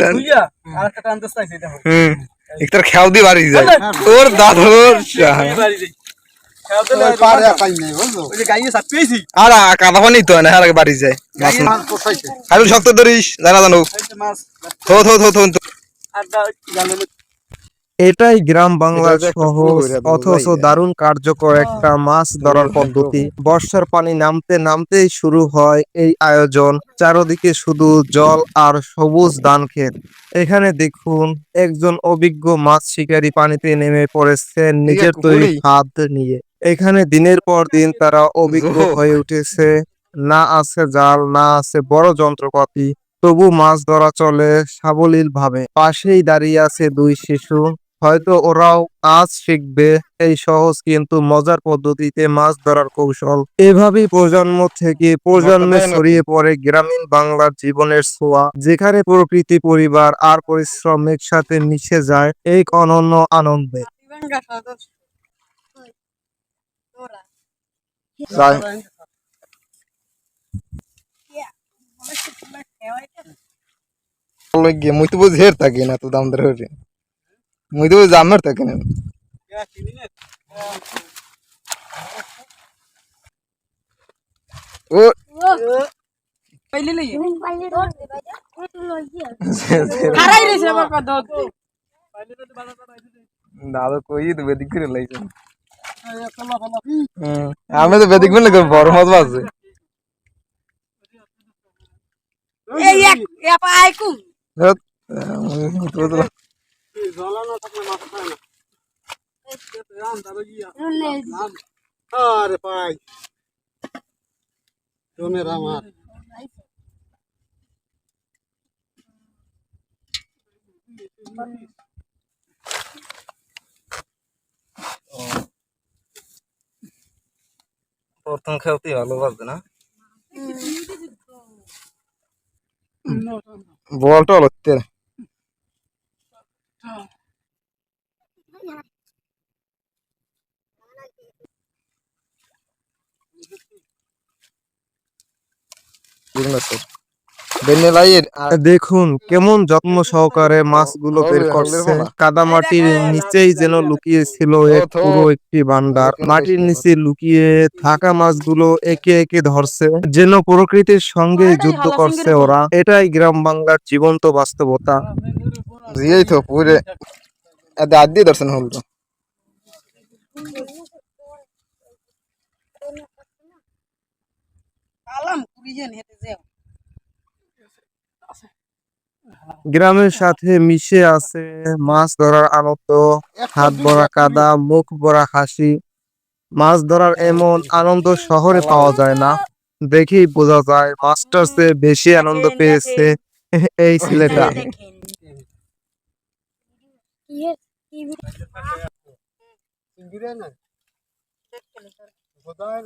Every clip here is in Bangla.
টান আরেকটা টানতে চাইছে দেখো। হুম। একটার খেয়াল দিয়ে বাড়ি যায়। তোর দাদুর আর কাদা পানি তো না আর বাড়ি যায়। মাছ শক্ত ধরিস জানা জানো থো থো থো থো এটাই গ্রাম বাংলার সহজ অথচ দারুণ কার্যকর একটা মাছ ধরার পদ্ধতি। বর্ষার পানি নামতে নামতেই শুরু হয় এই আয়োজন। চারদিকে শুধু জল আর সবুজ ধান ক্ষেত। এখানে দেখুন একজন অভিজ্ঞ মাছ শিকারী পানিতে নেমে পড়েছেন নিজের তৈরি হাত নিয়ে। এখানে দিনের পর দিন তারা অভিজ্ঞ হয়ে উঠেছে। না আছে জাল না আছে বড় যন্ত্রপাতি। তবু মাছ ধরা চলে সাবলীল ভাবে পাশেই দাঁড়িয়ে আছে দুই শিশু। হয়তো ওরাও আজ শিখবে। এই সহজ কিন্তু মজার পদ্ধতিতে মাছ ধরার কৌশল। এভাবেই প্রজন্ম থেকে প্রজন্মে। ছড়িয়ে পড়ে গ্রামীণ বাংলার জীবনের ছোঁয়া যেখানে প্রকৃতি পরিবার আর পরিশ্রম একসাথে মিশে যায়। এক অনন্য আনন্দে। মুই তো বুঝ থাকি না তো দাম ধরে রইছে আমার কথা পাইলে তো দাদা কই তো বেদিক করে লাইছে আমি তো বেদিক বলে বড় মাছ আছে এই এক এপা আইকু ধ্যাৎ, তো না থাকলে মাছ না। আরে পাই তোমে রামার প্রথম খেলতে ভালো বাজবে না? বলটা বেনেলাইয়ের দেখুন কেমন যত্ন সহকারে মাছগুলো বের করছে হবে কাদা মাটির নিচেই যেন লুকিয়ে ছিল এক পুরো একটি ভান্ডার মাটির নিচে লুকিয়ে থাকা মাছগুলো একে একে ধরছে যেন প্রকৃতির সঙ্গে যুদ্ধ করছে ওরা এটাই গ্রাম বাংলার জীবন্ত বাস্তবতা জিয়াই তো পুরে এতে আদি দর্শন হল তো গ্রামের সাথে মিশে আছে মাছ ধরার আনন্দ হাত ভরা কাদা মুখ ভরা হাসি। মাছ ধরার এমন আনন্দ শহরে পাওয়া যায় না। দেখেই বোঝা যায় মাস্টার বেশি আনন্দ পেয়েছে এই ছেলেটা। সিঙ্গিরে না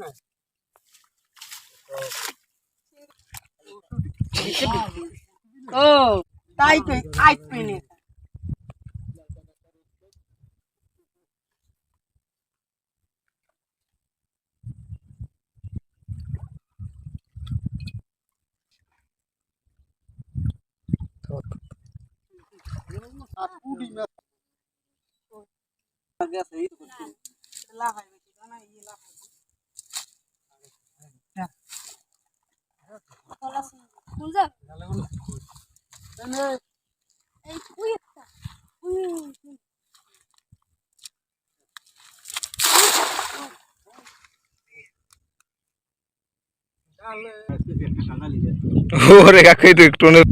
না ও তাই তো আই পেনে আর কুড়ি না গেছে এই তো লাগাই বেশি না ইয়ে লাগাই এনে ওরে কাকাই তো একটু নে-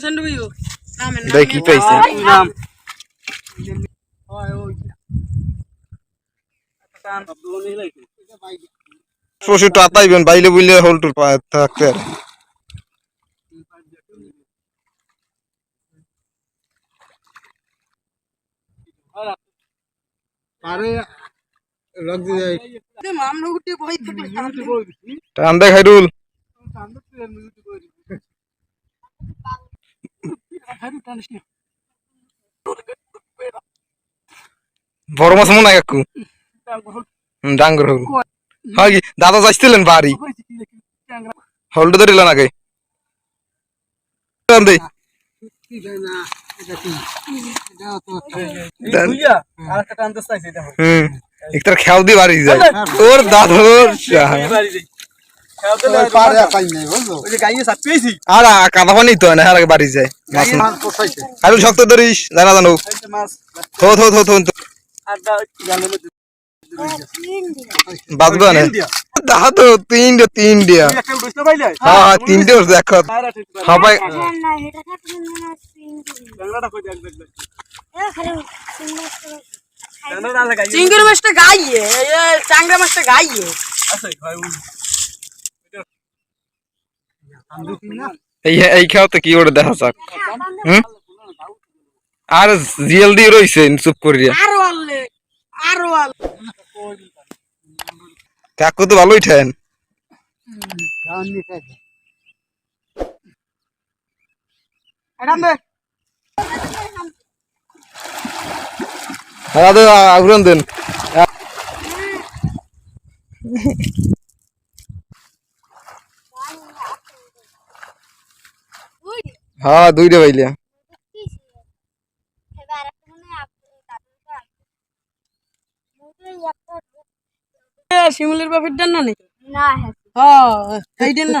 আসেন বিও নামেন দেখ কি পাইছে নাম হয় ওই কান দোনে লাইছে শ্বশুর তো আতাইবেন বাইলে বুইলে হলটুর থাকতে আর আরে লগ দি টানিস না বড় মাছ মনে হয় কাকু? তারপর হুম, ডাঙ্গর হল হয় কি? দাদা যাইছিলেন বাড়ি? হল্ড ধরিল নাকি দে। দেন। আরেকটা টানতে চাইছে দেখো। হুম একটা খেয়াও দিয়ে বাড়ি যায়। ওর দাদুর আর আ, কাদা পানি তো না আর বাড়ি যায় আর শক্ত ধরিস জানা জানো থো থো থো থো থো। আর দা জালের মধ্যে বাঁচবে না দিয়া তো হ্যাঁ হ্যাঁ তিনটে দেখো সবাই চিংড়ি মাছটা গাইয়ে চাংড়া মাছটা গাইয়ে। ওই এই খেয়াতে কি দেখা যাক? আর জিএল দিয়ে রইছে চুপ করিয়া। কাকু তো ভালোই ঠেন। আগুন দেন। হ্যাঁ দুইটা পাইলে। শিমুলের বাপের ডান না নি না হ্যাঁ। না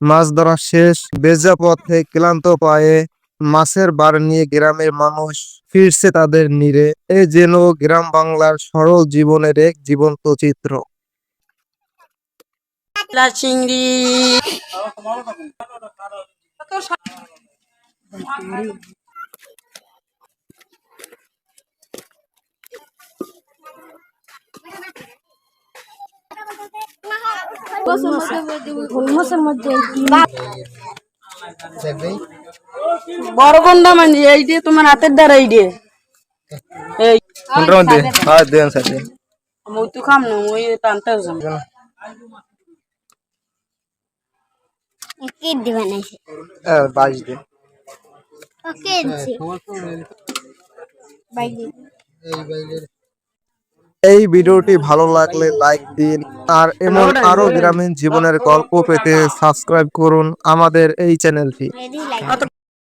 মাছ ধরা শেষ বেজা পথে ক্লান্ত পায়ে মাছের বার নিয়ে গ্রামের মানুষ ফিরছে তাদের নিরে। এ যেন গ্রাম বাংলার সরল জীবনের এক জীবন্ত চিত্র। চিংড়ি। মধ্যে বড় কোনটা মানে এই দিয়ে তোমার হাতের দ্বারা এই দিয়ে এই। মধ্যে। হ্যাঁ দেন সাথে মই তো খাম না মই টানতে যাম কি বাইশ দিন ওকে এই ভিডিওটি ভালো লাগলে লাইক দিন আর এমন আরও গ্রামীণ জীবনের গল্প পেতে সাবস্ক্রাইব করুন আমাদের এই চ্যানেলটি।